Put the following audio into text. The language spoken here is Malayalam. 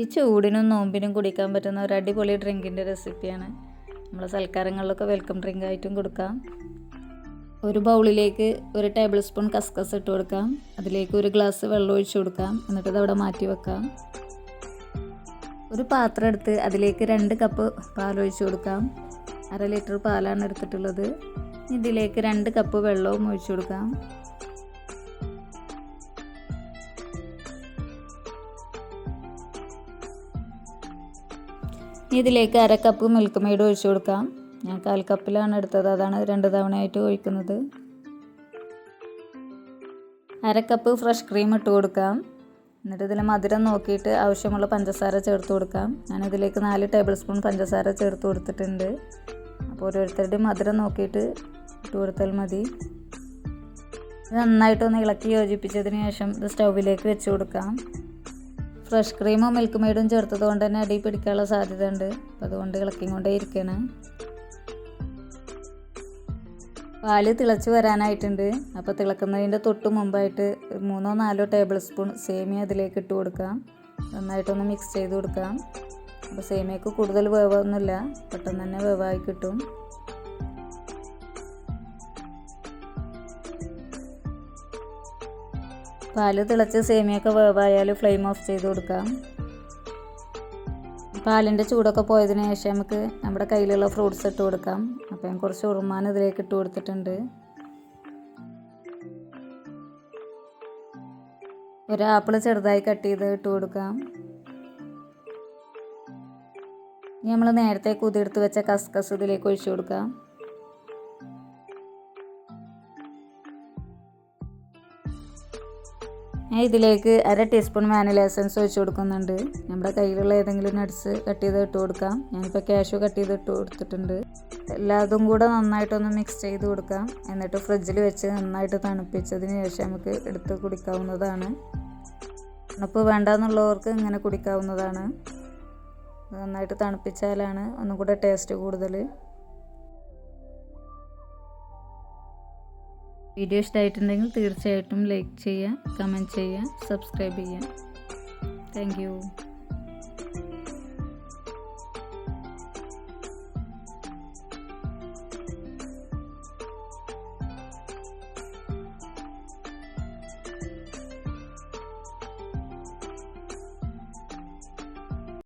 ഈ ചൂടിനും നോമ്പിനും കുടിക്കാൻ പറ്റുന്ന ഒരു അടിപൊളി ഡ്രിങ്കിന്റെ റെസിപ്പിയാണ്. നമ്മൾ സൽക്കാരങ്ങളിലൊക്കെ വെൽക്കം ഡ്രിങ്ക് ആയിട്ടും കൊടുക്കാം. ഒരു ബൗളിലേക്ക് ഒരു ടേബിൾ സ്പൂൺ കസ്കസ് ഇട്ട് കൊടുക്കാം. അതിലേക്ക് ഒരു ഗ്ലാസ് വെള്ളം ഒഴിച്ചു കൊടുക്കാം. എന്നിട്ട് അതവിടെ മാറ്റി വെക്കാം. ഒരു പാത്രം എടുത്ത് അതിലേക്ക് രണ്ട് കപ്പ് പാൽ ഒഴിച്ചു കൊടുക്കാം. അര ലിറ്റർ പാലാണ് എടുത്തിട്ടുള്ളത്. ഇതിലേക്ക് രണ്ട് കപ്പ് വെള്ളവും ഒഴിച്ചു കൊടുക്കാം. ഇനി ഇതിലേക്ക് അര കപ്പ് മിൽക്ക് മെയ്ഡ് ഒഴിച്ചു കൊടുക്കാം. ഞാൻ കാൽ കപ്പിലാണ് എടുത്തത്. അതാണ് രണ്ട് തവണയായിട്ട് ഒഴിക്കുന്നത്. അര കപ്പ് ഫ്രഷ് ക്രീം ഇട്ട് കൊടുക്കാം. എന്നിട്ട് ഇതിൽ മധുരം നോക്കിയിട്ട് ആവശ്യമുള്ള പഞ്ചസാര ചേർത്ത് കൊടുക്കാം. ഞാൻ ഇതിലേക്ക് നാല് ടേബിൾ സ്പൂൺ പഞ്ചസാര ചേർത്ത് കൊടുത്തിട്ടുണ്ട്. അപ്പോൾ ഓരോരുത്തരുടെയും മധുരം നോക്കിയിട്ട് ഇട്ട് കൊടുത്താൽ മതി. നന്നായിട്ടൊന്ന് ഇളക്കി യോജിപ്പിച്ചതിന് ശേഷം ഇത് സ്റ്റൗവിലേക്ക് വെച്ച് കൊടുക്കാം. ഫ്രഷ് ക്രീമും മിൽക്ക് മെയ്ഡും ചേർത്തത് കൊണ്ട് തന്നെ അടി പിടിക്കാനുള്ള സാധ്യത ഉണ്ട് അപ്പം അതുകൊണ്ട് ഇളക്കിക്കൊണ്ടേ ഇരിക്കുകയാണ് പാൽ തിളച്ച് വരാനായിട്ടുണ്ട്. അപ്പോൾ തിളക്കുന്നതിന്റെ തൊട്ട് മുമ്പായിട്ട് മൂന്നോ നാലോ ടേബിൾ സ്പൂൺ സേമിയ അതിലേക്ക് ഇട്ട് കൊടുക്കാം. നന്നായിട്ടൊന്ന് മിക്സ് ചെയ്ത് കൊടുക്കാം. അപ്പോൾ സേമിയക്ക് കൂടുതൽ വേവൊന്നുമില്ല. പെട്ടെന്ന് തന്നെ വേവായി കിട്ടും. പാൽ തിളച്ച് സേമിയൊക്കെ വേവായാൽ ഫ്ലെയിം ഓഫ് ചെയ്ത് കൊടുക്കാം. പാലിന്റെ ചൂടൊക്കെ പോയതിന് ശേഷം നമുക്ക് നമ്മുടെ കയ്യിലുള്ള ഫ്രൂട്ട്സ് ഇട്ട് കൊടുക്കാം. അപ്പം കുറച്ച് ഉറുമാൻ ഇതിലേക്ക് ഇട്ട് കൊടുത്തിട്ടുണ്ട്. ഒരു ആപ്പിൾ ചെറുതായി കട്ട് ചെയ്ത് ഇട്ട് കൊടുക്കാം. ഇനി നമ്മൾ നേരത്തെ കുതിർത്ത് വെച്ച കസ്കസ് ഇതിലേക്ക് ഒഴിച്ചു കൊടുക്കാം. ഞാൻ ഇതിലേക്ക് അര ടീസ്പൂൺ വാനില എസൻസ് ഒഴിച്ച് കൊടുക്കുന്നുണ്ട്. നമ്മുടെ കയ്യിലുള്ള ഏതെങ്കിലും നട്ട്സ് കട്ട് ചെയ്ത് ഇട്ട് കൊടുക്കാം. ഞാനിപ്പോൾ കാഷ്യൂ കട്ട് ചെയ്ത് ഇട്ട് കൊടുത്തിട്ടുണ്ട്. എല്ലാതും കൂടെ നന്നായിട്ടൊന്ന് മിക്സ് ചെയ്ത് കൊടുക്കാം. എന്നിട്ട് ഫ്രിഡ്ജിൽ വെച്ച് നന്നായിട്ട് തണുപ്പിച്ചതിന് ശേഷം നമുക്ക് എടുത്ത് കുടിക്കാവുന്നതാണ്. തണുപ്പ് വേണ്ടെന്നുള്ളവർക്ക് ഇങ്ങനെ കുടിക്കാവുന്നതാണ്. നന്നായിട്ട് തണുപ്പിച്ചാലാണ് ഒന്നും കൂടെ ടേസ്റ്റ് കൂടുതൽ വീഡിയോ ഇഷ്ടമായിട്ടുണ്ടെങ്കിൽ തീർച്ചയായിട്ടും ലൈക്ക് ചെയ്യുക കമന്റ് ചെയ്യുക സബ്സ്ക്രൈബ് ചെയ്യുക. താങ്ക്